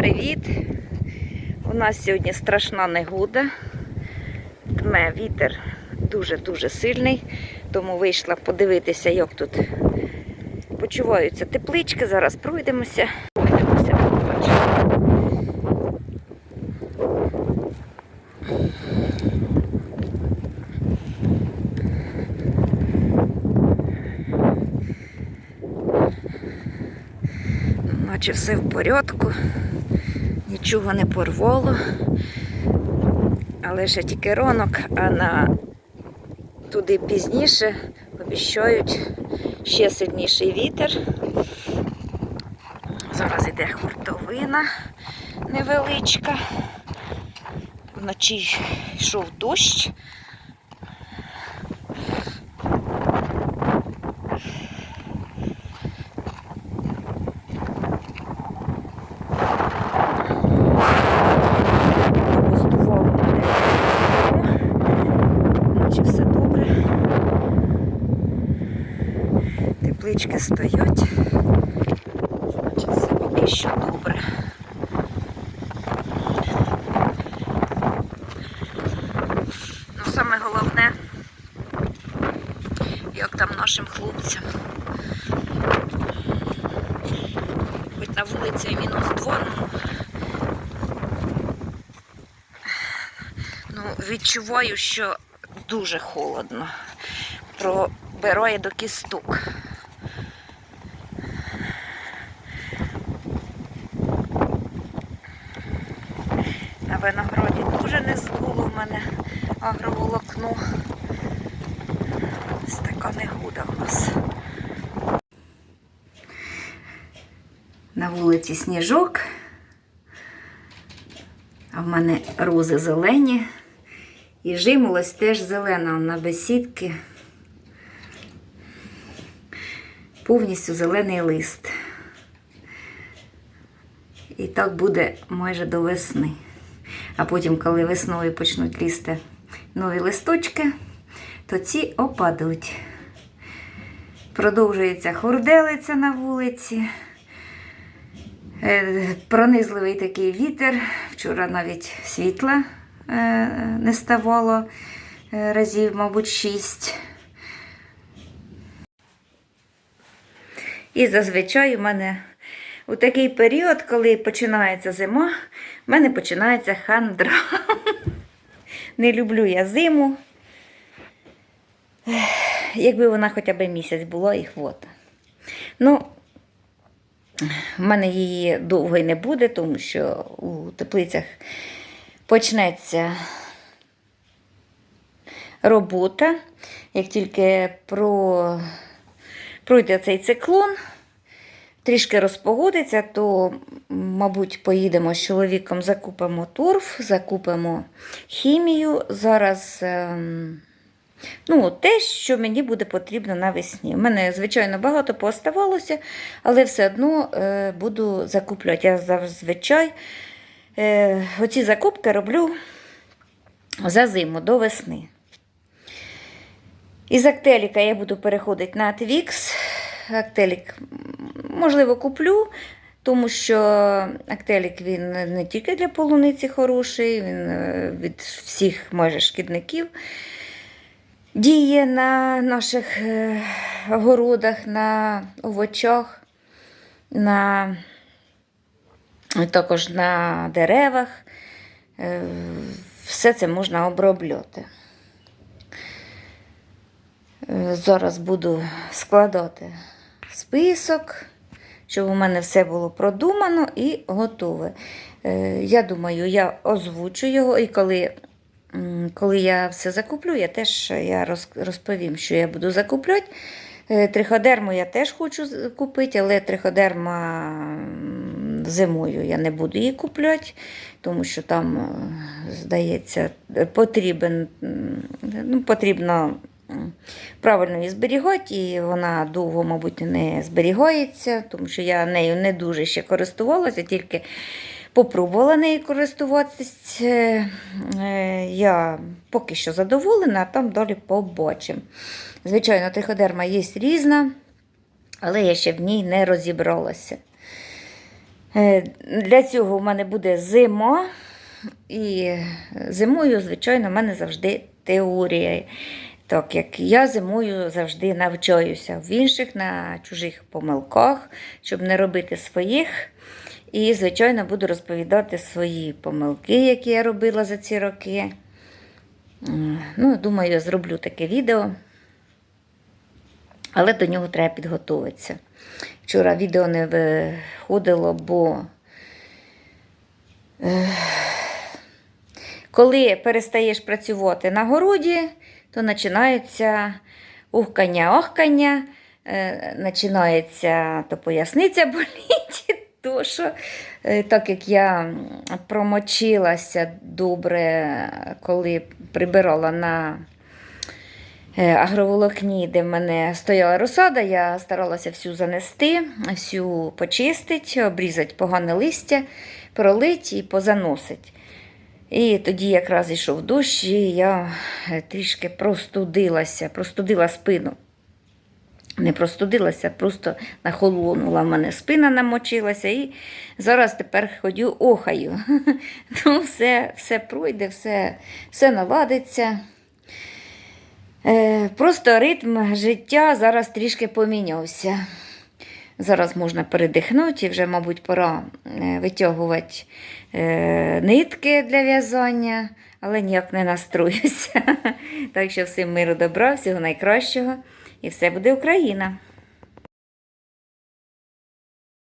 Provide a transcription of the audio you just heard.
привіт! У нас сьогодні страшна негода. Дме вітер дуже-дуже сильний, тому вийшла подивитися, як тут почуваються теплички. Зараз пройдемося. Пройдемося, побачимо. Наче все в порядку, нічого не порвало. Але ще тільки ронок, а на туди пізніше обіщають ще сильніший вітер. Зараз йде хуртовина невеличка. Вночі йшов дощ. Пустувало мене. Наче все добре. Теплички стоять. Значить, все поки що добре. Ну, саме головне, як там нашим хлопцям. Хоч на вулиці мінус два, Ну, відчуваю, що дуже холодно. Пробирає до кісток. Винограді дуже не здуло в мене агроволокно. Ось така негода в нас. На вулиці сніжок. А в мене рози зелені. І жимолость теж зелена на бесідки. Повністю зелений лист. І так буде майже до весни. А потім, коли весною почнуть лізти нові листочки, то ці опадуть. Продовжується хорделиця на вулиці. Е, Пронизливий такий вітер. Вчора навіть світла е, не ставало е, разів, мабуть, шість. І зазвичай у мене у такий період, коли починається зима, в мене починається хандра. Не люблю я зиму. Якби вона хоча б місяць була і хвота. Ну, в мене її довго й не буде, тому що у теплицях почнеться робота. Як тільки про... пройде цей циклон, трішки розпогодиться, то, мабуть, поїдемо з чоловіком, закупимо торф, закупимо хімію. Зараз. ем, Ну, те, що мені буде потрібно навесні. У мене, звичайно, багато пооставалося, але все одно е, буду закуплювати. Я зазвичай е, оці закупки роблю за зиму до весни. Із Актеліка я буду переходити на Твікс. Актелік, можливо, куплю, тому що Актелік він не тільки для полуниці хороший, він е, від всіх майже шкідників діє на наших е, городах, на овочах, на, також на деревах. Е, Все це можна обробляти. Зараз буду складати список, щоб у мене все було продумано і готове. Е, Я думаю, я озвучу його, і коли Коли я все закуплю, я теж я розповім, що я буду закупляти. Е, Триходерму я теж хочу купити, але триходерма зимою я не буду її купляти, тому що там, е, здається, потрібен, ну, потрібно правильно її зберігати, і вона довго, мабуть, не зберігається, тому що я нею не дуже ще користувалася, тільки Попробувала нею користуватись. Е, е, Я поки що задоволена, а там далі побачимо. Звичайно, триходерма є різна, але я ще в ній не розібралася. Е, Для цього в мене буде зима. І зимою, звичайно, в мене завжди теорія. Так як я зимою завжди навчаюся в інших на чужих помилках, щоб не робити своїх. І, звичайно, буду розповідати свої помилки, які я робила за ці роки. Ну, думаю, зроблю таке відео, але до нього треба підготуватися. Вчора відео не виходило, бо коли перестаєш працювати на городі, то починається ухкання-охкання, е, починається то поясниця боліти, то що, е, так як я промочилася добре, коли прибирала на е, агроволокні, де в мене стояла розсада, я старалася всю занести, всю почистити, обрізати погане листя, пролити і позаносити. І тоді якраз йшов дощ, і я е, трішки простудилася, простудила спину. Не простудилася, просто нахолонула в мене спина намочилася, і зараз тепер ходю охаю. Ну, все, все пройде, все, все наладиться. Е, просто ритм життя зараз трішки помінявся. Зараз можна передихнути, і вже, мабуть, пора е, витягувати е, нитки для в'язання, але ніяк не настроюся. Так що всім миру добра, всього найкращого, і все буде Україна!